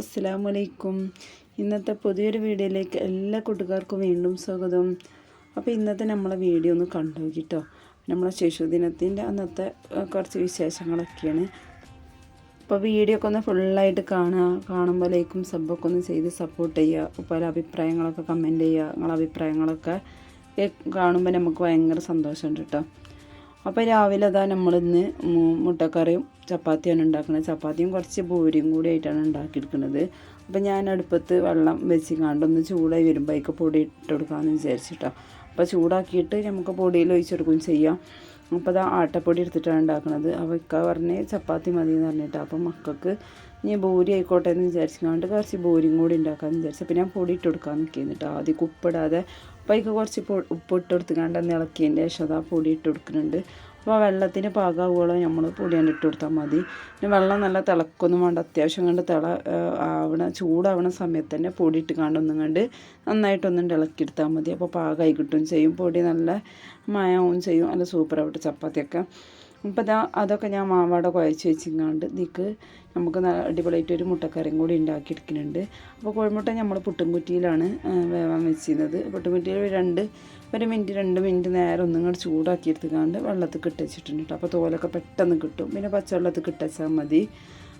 അസ്സലാമലൈക്കും. ഇന്നത്തെ പുതിയൊരു വീഡിയോയിലേക്ക് എല്ലാ കൂട്ടുകാർക്കും വീണ്ടും സ്വാഗതം. അപ്പോൾ ഇന്നത്തെ നമ്മളെ വീഡിയോ ഒന്ന് കണ്ടു കേട്ടോ നമ്മളെ ശിശുദിനത്തിന്റെ അന്നത്തെ കുറച്ച് വിശേഷങ്ങളൊക്കെയാണ്. അപ്പോൾ വീഡിയോ ഒക്കെ ഒന്ന് ഫുള്ളായിട്ട് കാണുക കാണുമ്പോൾ ലൈക്കും സബ്ബൊക്കെ ഒന്ന് ചെയ്ത് സപ്പോർട്ട് ചെയ്യുക. പല അഭിപ്രായങ്ങളൊക്കെ കമന്റ് ചെയ്യുക. നിങ്ങളെ അഭിപ്രായങ്ങളൊക്കെ കാണുമ്പോൾ നമുക്ക് ഭയങ്കര സന്തോഷമുണ്ട് കേട്ടോ. അപ്പോൾ രാവിലെ അതാ നമ്മളിന്ന് മുട്ടക്കറിയും ചപ്പാത്തിയാണ് ഉണ്ടാക്കുന്നത് ചപ്പാത്തിയും കുറച്ച് പൂരിയും കൂടി ആയിട്ടാണ് ഉണ്ടാക്കിയെടുക്കുന്നത് അപ്പോൾ ഞാൻ അടുപ്പത്ത് വെള്ളം വെച്ച് കണ്ടൊന്ന് ചൂടായി വരുമ്പോൾ അതിക്ക് പൊടി ഇട്ട് കൊടുക്കാമെന്ന് വിചാരിച്ചിട്ടോ. അപ്പോൾ ചൂടാക്കിയിട്ട് നമുക്ക് പൊടിയിൽ ഒഴിച്ചെടുക്കുകയും ചെയ്യാം. അപ്പോൾ അത് ആട്ടപ്പൊടി എടുത്തിട്ടാണ് ഉണ്ടാക്കുന്നത് അപ്പോൾ ഇക്ക പറഞ്ഞ് ചപ്പാത്തി മതി എന്ന് പറഞ്ഞിട്ട്. അപ്പോൾ മക്കൾക്ക് ഇനി ബൂരി ആയിക്കോട്ടെ എന്ന് വിചാരിച്ചുകൊണ്ട് കുറച്ച് ബൂരിയും കൂടി ഉണ്ടാക്കാമെന്ന് വിചാരിച്ചു. അപ്പോൾ ഞാൻ പൊടി ഇട്ട് കൊടുക്കാൻ നിൽക്കുന്നുണ്ട് ആദ്യം ഉപ്പിടാതെ അപ്പോൾ അതിക്ക് കുറച്ച് ഉപ്പ് ഇട്ട് കൊടുത്തുകൊണ്ട് ഇളക്കിയതിന്റെ ശേഷം അതാ പൊടി ഇട്ട് കൊടുക്കുന്നുണ്ട്. അപ്പോൾ വെള്ളത്തിന് പാകാവുകയോളം നമ്മൾ പൊടിയാണ് ഇട്ട് കൊടുത്താൽ മതി. പിന്നെ വെള്ളം നല്ല തിളക്കൊന്നും വേണ്ട. അത്യാവശ്യം കണ്ട് തിള ആ, ആവണ ചൂടാവണ സമയത്ത് തന്നെ പൊടി ഇട്ട് കണ്ടൊന്നും കണ്ട് നന്നായിട്ടൊന്നും ഇളക്കിയെടുത്താൽ മതി. അപ്പോൾ പാകമായി കിട്ടും. ചെയ്യും പൊടി നല്ല മയവും ചെയ്യും. നല്ല സൂപ്പറാവട്ടെ ചപ്പാത്തിയൊക്കെ. അപ്പോൾ ഇതാ അതൊക്കെ ഞാൻ മാവാടെ കുഴച്ച് വെച്ചിങ്ങാണ്ട് ഇതിക്ക് നമുക്ക് അടിപൊളിയായിട്ട് ഒരു മുട്ടക്കറിയും കൂടി ഉണ്ടാക്കിയെടുക്കുന്നുണ്ട്. അപ്പോൾ കോഴിമുട്ട നമ്മൾ പുട്ടുംകുറ്റിയിലാണ് വേവാൻ വെച്ചിരുന്നത്. പുട്ടുംകുറ്റിയിൽ രണ്ട് ഒരു മിനിറ്റ് രണ്ട് മിനിറ്റ് നേരം ഒന്നും കൂടെ ചൂടാക്കി എടുത്തുകൊണ്ട് വെള്ളത്തിൽ കിട്ടിച്ചിട്ടുണ്ട് കേട്ടോ അപ്പോൾ തോലൊക്കെ പെട്ടെന്ന് കിട്ടും. പിന്നെ പച്ചവെള്ളത്തിൽ കിട്ടച്ചാൽ മതി.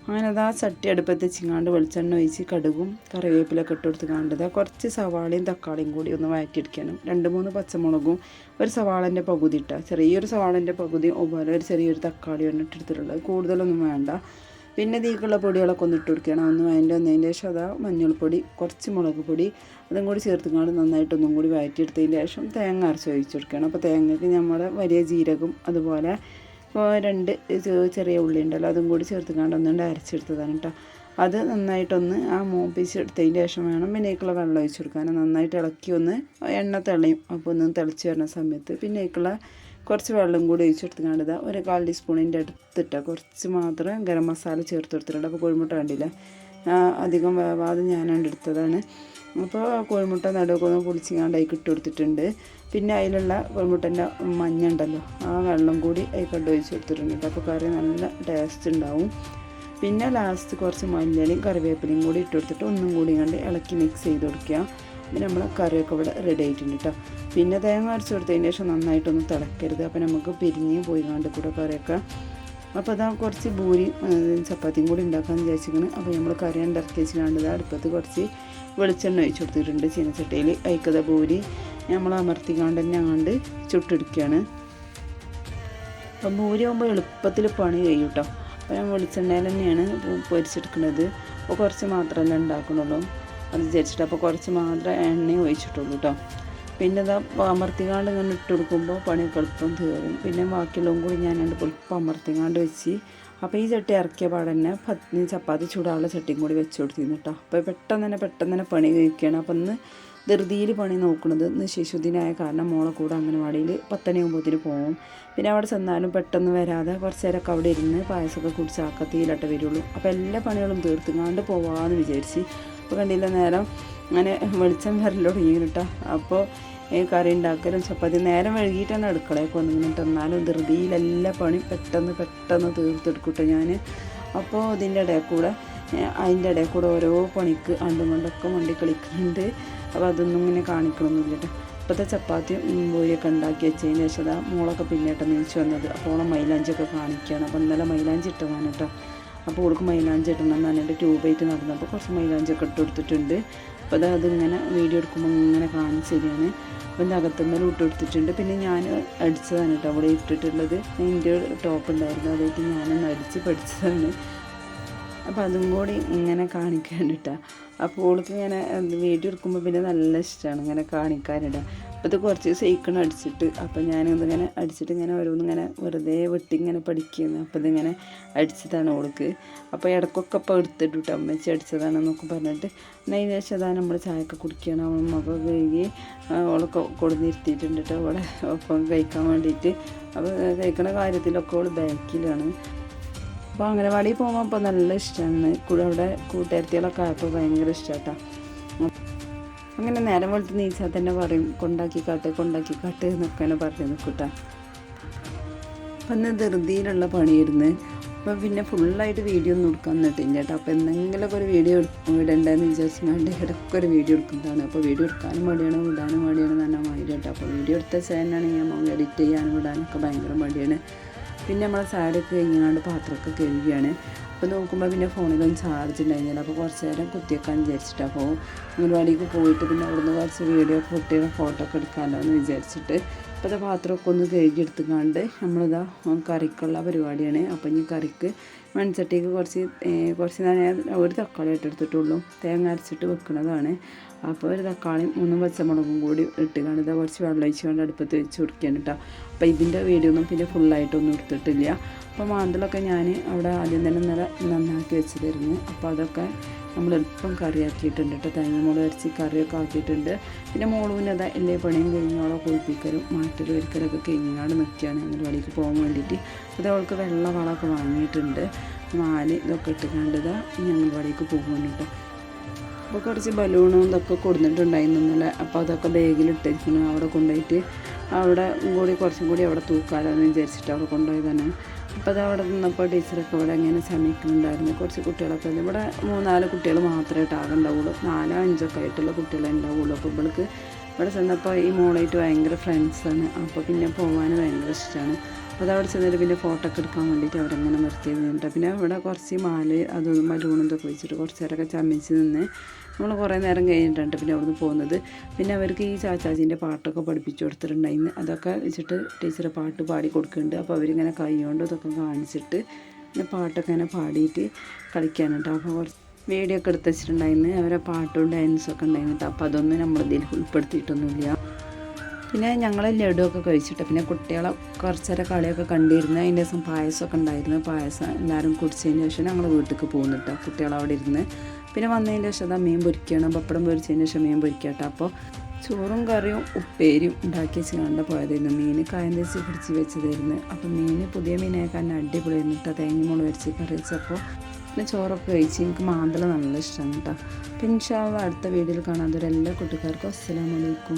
അങ്ങനെ അതാ ചട്ടി അടുപ്പത്ത് വെച്ചിങ്ങാണ്ട് വെളിച്ചെണ്ണ ഒഴിച്ച് കടുകും കറിവേപ്പിലൊക്കെ ഇട്ട് കൊടുത്ത് കണ്ടത് കുറച്ച് സവാളയും തക്കാളിയും കൂടി ഒന്ന് വഴറ്റിയെടുക്കണം. രണ്ട് മൂന്ന് പച്ചമുളകും ഒരു സവാളന്റെ പകുതി ഇട്ടാൽ ചെറിയൊരു സവാളന്റെ പകുതി അതുപോലെ ഒരു ചെറിയൊരു തക്കാളിയാണ് ഇട്ടെടുത്തിട്ടുള്ളത് കൂടുതലൊന്നും വേണ്ട. പിന്നെ തീക്കുള്ള പൊടികളൊക്കെ ഒന്ന് ഇട്ട് കൊടുക്കണം. ഒന്ന് അതിന്റെ ഒന്നതിന്റെ ശേഷം അതാ മഞ്ഞൾപ്പൊടി കുറച്ച് മുളക് പൊടി അതും കൂടി ചേർത്തുകൊണ്ട് നന്നായിട്ടൊന്നും കൂടി വഴറ്റിയെടുത്തതിന് ശേഷം തേങ്ങ അരച്ച് ഒഴിച്ച് കൊടുക്കണം. അപ്പോൾ തേങ്ങയ്ക്ക് നമ്മൾ വലിയ ജീരകം അതുപോലെ രണ്ട് ചെറിയ ഉള്ളി ഉണ്ടല്ലോ അതും കൂടി ചേർത്ത് ഒന്നുകൊണ്ട് അരച്ചെടുത്തതാണ് കേട്ടോ അത് നന്നായിട്ടൊന്ന് ആ മൂപ്പിച്ചെടുത്തതിന് ശേഷം വേണം പിന്നേക്കുള്ള വെള്ളം ഒഴിച്ചു കൊടുക്കാൻ. നന്നായിട്ട് ഇളക്കി ഒന്ന് എണ്ണ തെളിയും. അപ്പോൾ ഒന്ന് തിളച്ച് വരുന്ന സമയത്ത് പിന്നേക്കുള്ള കുറച്ച് വെള്ളം കൂടി ഒഴിച്ചെടുത്ത് കണ്ടത് ഒരു കാൽ ടീസ്പൂണിന്റെ അടുത്തിട്ട. കുറച്ച് മാത്രം ഗരം മസാല ചേർത്ത് കൊടുത്തിട്ടുണ്ട്. അപ്പോൾ കോഴിമുട്ട വേണ്ടില്ല ആ, അധികം വേവാതെ ഞാനാണ്ട് എടുത്തതാണ്. അപ്പോൾ കോഴിമുട്ട നടുവൊക്കെ ഒന്ന് പൊളിച്ചിങ്ങാണ്ടായി കിട്ടി കൊടുത്തിട്ടുണ്ട്. പിന്നെ അതിലുള്ള കോഴിമുട്ടന്റെ മഞ്ഞ ഉണ്ടല്ലോ ആ വെള്ളം കൂടി അതിൽ ഒഴിച്ച് കൊടുത്തിട്ടുണ്ട്. അപ്പോൾ കറി നല്ല ടേസ്റ്റ് ഉണ്ടാവും. പിന്നെ ലാസ്റ്റ് കുറച്ച് മല്ലിയിലും കറിവേപ്പിലയും കൂടി ഇട്ട് കൊടുത്തിട്ട് ഒന്നും കൂടി കണ്ട് ഇളക്കി മിക്സ് ചെയ്ത് കൊടുക്കുക. പിന്നെ നമ്മൾ കറിയൊക്കെ ഇവിടെ റെഡി ആയിട്ടുണ്ട് കേട്ടോ പിന്നെ തേങ്ങ അരച്ച് കൊടുത്തതിന് ശേഷം നന്നായിട്ടൊന്ന് തിളക്കരുത്. അപ്പോൾ നമുക്ക് പിരിഞ്ഞ് പോയി കണ്ട് കൂടെ കറിയൊക്കെ. അപ്പോൾ അതാ കുറച്ച് ഭൂരി ചപ്പാത്തിയും കൂടി ഉണ്ടാക്കാമെന്ന് വിചാരിച്ചിരിക്കുന്നത് അപ്പോൾ നമ്മൾ കറി ഉണ്ടാക്കി വെച്ചിട്ടുണ്ട് അടുപ്പത്ത് കുറച്ച് വെളിച്ചെണ്ണ ഒഴിച്ച് കൊടുത്തിട്ടുണ്ട്. ചീനച്ചട്ടിയിൽ അയക്കത ഭൂരി. നമ്മൾ അമർത്തിക്കാണ്ട് തന്നെ അങ്ങാണ്ട് ചുട്ടെടുക്കുകയാണ്. അപ്പം മൂരാകുമ്പോൾ എളുപ്പത്തിൽ പണി കഴിയും കേട്ടോ അപ്പോൾ ഞാൻ വെളിച്ചെണ്ണയിൽ തന്നെയാണ് പൊരിച്ചെടുക്കുന്നത് അപ്പോൾ കുറച്ച് മാത്രമല്ല ഉണ്ടാക്കണുള്ളൂ അത് വിചാരിച്ചിട്ട് അപ്പോൾ കുറച്ച് മാത്രം എണ്ണ ഒഴിച്ചിട്ടുള്ളൂ കേട്ടോ. പിന്നെ ഇതാ അമർത്തിക്കാണ്ട് ഇങ്ങനെ ഇട്ട് കൊടുക്കുമ്പോൾ പണി എളുപ്പം തീരും. പിന്നെ ബാക്കിയുള്ളതും കൂടി ഞാൻ രണ്ട് എളുപ്പം അമർത്തിക്കാണ്ട് വെച്ച് അപ്പോൾ ഈ ചട്ടി ഇറക്കിയ പാടെ തന്നെ പത്ത് ചപ്പാത്തി ചൂടാനുള്ള ചട്ടിയും കൂടി വെച്ച് കൊടുത്തിരുന്നു കേട്ടോ. അപ്പോൾ പെട്ടെന്ന് തന്നെ പെട്ടെന്ന് തന്നെ പണി കഴിക്കുകയാണ്. അപ്പം ഇന്ന് ധൃതിയിൽ പണി നോക്കുന്നത് ഇന്ന് ശിശുദിനായ കാരണം മോളെ കൂടെ അംഗനവാടിയിൽ പത്തണിയാകുമ്പോഴത്തേന് പോകും പിന്നെ അവിടെ ചെന്നാലും പെട്ടെന്ന് വരാതെ കുറച്ച് നേരമൊക്കെ അവിടെ ഇരുന്ന് പായസമൊക്കെ കുടിച്ച് ആക്കത്തിയിലട്ടെ വരുള്ളൂ. അപ്പോൾ എല്ലാ പണികളും തീർത്തുങ്ങാണ്ട് പോവാമെന്ന് വിചാരിച്ച് അപ്പോൾ കണ്ടില്ല നേരം അങ്ങനെ വെളിച്ചം വരലോ തുടങ്ങിയിട്ടാ. അപ്പോൾ ഈ കറി ഉണ്ടാക്കലും ചപ്പാത്തി നേരം വൈകിട്ടാണ് അടുക്കളയൊക്കെ വന്നിട്ട് എന്നാലും ധൃതിയിൽ എല്ലാ പണിയും പെട്ടെന്ന് പെട്ടെന്ന് തീർത്തെടുക്കട്ടെ ഞാൻ അപ്പോൾ ഇതിന്റെ ഇടയിൽ കൂടെ അതിന്റെ ഇടയിൽ കൂടെ ഓരോ പണിക്ക് അണ്ടും കൊണ്ടൊക്കെ മണ്ടി കളിക്കുന്നുണ്ട്. അപ്പോൾ അതൊന്നും ഇങ്ങനെ കാണിക്കണമൊന്നുമില്ല കേട്ടോ ഇപ്പോഴത്തെ ചപ്പാത്തിയും മൂലിയൊക്കെ ഉണ്ടാക്കി വെച്ചതിന് ശേഷം അതാ മോളൊക്കെ പിന്നേട്ട നീച്ചു വന്നത്. അപ്പോൾ ഓളെ മൈലാഞ്ചിയൊക്കെ കാണിക്കുകയാണ് അപ്പോൾ ഇന്നലെ മൈലാഞ്ചി ഇട്ടതാണ് കേട്ടോ അപ്പോൾ ഓൾക്ക് മൈലാഞ്ചി ഇടണം എന്ന് പറഞ്ഞിട്ട് ട്യൂബായിട്ട് നടന്നപ്പോൾ കുറച്ച് മൈലാഞ്ചിയൊക്കെ ഇട്ട് കൊടുത്തിട്ടുണ്ട്. അപ്പോൾ അതാ അതിങ്ങനെ വീഡിയോ എടുക്കുമ്പോൾ ഇങ്ങനെ കാണിച്ചു തരികയാണ്. അപ്പോൾ എന്റെ അകത്തുമ്മേൽ ഇട്ട് കൊടുത്തിട്ടുണ്ട്. പിന്നെ ഞാൻ അടിച്ചതാണ് കേട്ടോ അവിടെ ഇട്ടിട്ടുള്ളത്. എന്റെ ടോപ്പ് ഉണ്ടായിരുന്നു. അതായിട്ട് ഞാനൊന്ന് അടിച്ച് പഠിച്ചതാണ്. അപ്പോൾ അതും കൂടി ഇങ്ങനെ കാണിക്കാനിട്ടാ. അപ്പോൾ ഓൾക്ക് ഇങ്ങനെ വീഡിയോ എടുക്കുമ്പോൾ പിന്നെ നല്ല ഇഷ്ടമാണ് ഇങ്ങനെ കാണിക്കാനിടാം അപ്പോൾ ഇത് കുറച്ച് സൈക്കിൾ അടിച്ചിട്ട് അപ്പോൾ ഞാനിതിങ്ങനെ അടിച്ചിട്ട് ഇങ്ങനെ ഓരോന്നിങ്ങനെ വെറുതെ വെട്ടി ഇങ്ങനെ പഠിക്കുന്നു. അപ്പോൾ ഇതിങ്ങനെ അടിച്ചതാണ് ഓൾക്ക്. അപ്പോൾ ഇടയ്ക്കൊക്കെ അപ്പോൾ എടുത്തിട്ട് അമ്മച്ചി അടിച്ചതാണെന്നൊക്കെ പറഞ്ഞിട്ട് നെയ്യ് ശേഷം അതാ നമ്മൾ ചായയൊക്കെ കുടിക്കണം മുഖം കഴുകി ഓളൊക്കെ കൊടുന്നിരുത്തിയിട്ടുണ്ട് കേട്ടോ അവിടെ ഒപ്പം കഴിക്കാൻ വേണ്ടിയിട്ട്. അപ്പോൾ കഴിക്കണ കാര്യത്തിലൊക്കെ ഓൾ ബാക്കിലാണ്. അപ്പോൾ അംഗനവാടിയിൽ പോകുമ്പോൾ അപ്പോൾ നല്ല ഇഷ്ടമാണ് അവിടെ കൂട്ടുകാരത്തികളൊക്കെ ആയപ്പോൾ ഭയങ്കര ഇഷ്ടമാട്ടോ അങ്ങനെ നേരം വെളുത്ത് നീച്ചാൽ തന്നെ പറയും കൊണ്ടാക്കി കാട്ട് കൊണ്ടാക്കി കാട്ട് എന്നൊക്കെ തന്നെ പറഞ്ഞു നിൽക്കൂട്ടാ അപ്പം ഇന്ന് ധൃതിയിലുള്ള പണിയിരുന്ന് അപ്പോൾ പിന്നെ ഫുള്ളായിട്ട് വീഡിയോ ഒന്നും എടുക്കാൻ നിന്നിട്ടില്ല കേട്ടോ. അപ്പോൾ എന്തെങ്കിലുമൊക്കെ ഒരു വീഡിയോ ഇടണ്ടെന്ന് വിചാരിച്ചുകൊണ്ട് ഇടയ്ക്കൊരു വീഡിയോ എടുക്കുന്നതാണ്. അപ്പോൾ വീഡിയോ എടുക്കാനും മടിയാണ് വിടാനും മടിയാണ് തന്നെ മടി കേട്ടോ. അപ്പോൾ വീഡിയോ എടുത്ത ചേനാണെങ്കിൽ നമുക്ക് എഡിറ്റ് ചെയ്യാനും വിടാനൊക്കെ ഭയങ്കര മടിയാണ്. പിന്നെ നമ്മൾ സാരിയൊക്കെ കഴിഞ്ഞാണ്ട് പാത്രമൊക്കെ കഴുകിയാണ്. അപ്പോൾ നോക്കുമ്പോൾ പിന്നെ ഫോണിലൊന്നും ചാർജ് ഉണ്ടായിരുന്നില്ല അപ്പോൾ കുറച്ച് നേരം കുത്തിയൊക്കെ വിചാരിച്ചിട്ട് അപ്പോൾ അംഗൻവാടിക്ക് പോയിട്ട് പിന്നെ അവിടുന്ന് കുറച്ച് വീഡിയോ ഒക്കെ കുട്ടിയുടെ ഫോട്ടോ ഒക്കെ എടുക്കാമല്ലോ എന്ന് വിചാരിച്ചിട്ട്. അപ്പോൾ അത് പാത്രമൊക്കെ ഒന്ന് കഴുകിയെടുത്തുകൊണ്ട് നമ്മളിതാ കറിക്കുള്ള പരിപാടിയാണ്. അപ്പം ഇനി കറിക്ക് മൺചട്ടിക്ക് കുറച്ച് കുറച്ച് ഞാൻ ഒരു തക്കാളി ഇട്ടെടുത്തിട്ടുള്ളൂ തേങ്ങ അരച്ചിട്ട് വെക്കുന്നതാണ് അപ്പോൾ ഒരു തക്കാളിയും മൂന്നും പച്ചമുളകും കൂടി ഇട്ട് കണ്ടത് കുറച്ച് വെള്ളം ഒഴിച്ചുകൊണ്ട് അടുപ്പത്ത് വെച്ച് കൊടുക്കുകയാണ് കേട്ടോ അപ്പോൾ ഇതിന്റെ വീഡിയോ ഒന്നും പിന്നെ ഫുള്ളായിട്ടൊന്നും എടുത്തിട്ടില്ല. അപ്പോൾ മാന്തലൊക്കെ ഞാൻ അവിടെ ആദ്യം തന്നെ ഇന്നലെ നന്നാക്കി വെച്ച് തരുന്നു അപ്പോൾ അതൊക്കെ നമ്മൾ എളുപ്പം കറിയാക്കിയിട്ടുണ്ട് കേട്ടോ തേങ്ങ മുളക് അരച്ച് കറിയൊക്കെ ആക്കിയിട്ടുണ്ട്. പിന്നെ മോളുവിന് അതാ എല്ലാ പണിയും കഴിഞ്ഞോളോ കുളിപ്പിക്കലും മാറ്റലും വരിക്കലൊക്കെ കഴിഞ്ഞാട് നിൽക്കുകയാണ് അംഗൻവാടിക്ക് പോകാൻ വേണ്ടിയിട്ട്. അത് അവൾക്ക് വെള്ള വളമൊക്കെ വാങ്ങിയിട്ടുണ്ട്. മാൽ ഇതൊക്കെ ഇട്ട് കണ്ടത് അംഗൻവാടിക്ക് പോകാൻ അപ്പോൾ കുറച്ച് ബലൂണും ഇതൊക്കെ കൊടുത്തിട്ടുണ്ടായിരുന്നു ഇന്നലെ. അപ്പോൾ അതൊക്കെ ബാഗിൽ ഇട്ടിരിക്കുന്നു. അവിടെ കൊണ്ടുപോയിട്ട് അവിടെ കൂടി കുറച്ചും കൂടി അവിടെ തൂക്കാലെന്ന് വിചാരിച്ചിട്ട് അവിടെ കൊണ്ടുപോയി തന്നെ അപ്പോൾ അത് അവിടെ നിന്നപ്പോൾ ടീച്ചറൊക്കെ ഇവിടെ ഇങ്ങനെ ശ്രമിക്കുന്നുണ്ടായിരുന്നു. കുറച്ച് കുട്ടികളൊക്കെ. ഇവിടെ മൂന്നാൽ കുട്ടികൾ മാത്രമേ ഉണ്ടാവുള്ളൂ. നാലോ അഞ്ചൊക്കെ ആയിട്ടുള്ള കുട്ടികളെ ഉണ്ടാവുള്ളൂ. അപ്പോൾ ഇവൾക്ക് ഇവിടെ ചെന്നപ്പോൾ ഈ മോളായിട്ട് ഭയങ്കര ഫ്രണ്ട്സാണ് അപ്പോൾ പിന്നെ പോകാൻ ഭയങ്കര ഇഷ്ടമാണ് അപ്പോൾ അതവിടെ ചെന്നിട്ട് പിന്നെ ഫോട്ടോ ഒക്കെ എടുക്കാൻ വേണ്ടിയിട്ട് അവരങ്ങനെ നിർത്തിയത് നിന്നിട്ട്. പിന്നെ ഇവിടെ കുറച്ച് മാൽ അതും മലൂണും ഇതൊക്കെ വെച്ചിട്ട് കുറച്ച് നേരമൊക്കെ ചമ്മിച്ച് നിന്ന് നമ്മൾ കുറേ നേരം കഴിഞ്ഞിട്ടുണ്ട് പിന്നെ അവിടുന്ന് പോകുന്നത്. പിന്നെ അവർക്ക് ഈ ചാച്ചാജിന്റെ പാട്ടൊക്കെ പഠിപ്പിച്ചു കൊടുത്തിട്ടുണ്ടായിരുന്നു. അതൊക്കെ വെച്ചിട്ട് ടീച്ചറെ പാട്ട് പാടി കൊടുക്കുന്നുണ്ട്. അപ്പോൾ അവരിങ്ങനെ കൈ കൊണ്ട് ഇതൊക്കെ കാണിച്ചിട്ട് പിന്നെ പാട്ടൊക്കെ ഇങ്ങനെ പാടിയിട്ട് കളിക്കാനുണ്ട്. അപ്പോൾ കുറച്ച് വീഡിയോ ഒക്കെ എടുത്ത് വെച്ചിട്ടുണ്ടായിരുന്നു. അവരെ പാട്ടും ഡാൻസും ഒക്കെ ഉണ്ടായിരുന്നു കേട്ടോ. അപ്പോൾ അതൊന്നും നമ്മളിതിൽ ഉൾപ്പെടുത്തിയിട്ടൊന്നുമില്ല. പിന്നെ ഞങ്ങൾ ലഡുവൊക്കെ കഴിച്ചിട്ട് പിന്നെ കുട്ടികളെ കുറച്ചേരെ കളിയൊക്കെ കണ്ടിരുന്നു അതിന്റെ ദിവസം പായസമൊക്കെ ഉണ്ടായിരുന്നു. പായസം എല്ലാവരും കുടിച്ചതിന് ശേഷം ഞങ്ങൾ വീട്ടിലേക്ക് പോകുന്നു കേട്ടോ കുട്ടികൾ അവിടെ ഇരുന്ന്. പിന്നെ വന്നതിന് ശേഷം അതാ മീൻ പൊരിക്കണം. പപ്പടം പൊരിച്ചതിന് ശേഷം മീൻ പൊരിക്കട്ടോ അപ്പോൾ ചോറും കറിയും ഉപ്പേരിയും ഉണ്ടാക്കി വെച്ച് കണ്ട പോയതായിരുന്നു. മീൻ കായം തേച്ച് പിടിച്ച് വെച്ചതായിരുന്നു. അപ്പോൾ മീൻ പുതിയ മീനാക്കാൻ അടിപൊളിയായിരുന്നു കേട്ടോ. തേങ്ങ മുളക് വരച്ച് കറി വെച്ചപ്പോൾ. പിന്നെ ചോറൊക്കെ കഴിച്ച് എനിക്ക് മാന്തള നല്ല ഇഷ്ടമാണ് കേട്ടോ. അപ്പം ഇൻഷാള്ള അടുത്ത വീഡിയോയിൽ കാണാൻ എല്ലാ കുട്ടിക്കാർക്കും അസ്സലാമലൈക്കും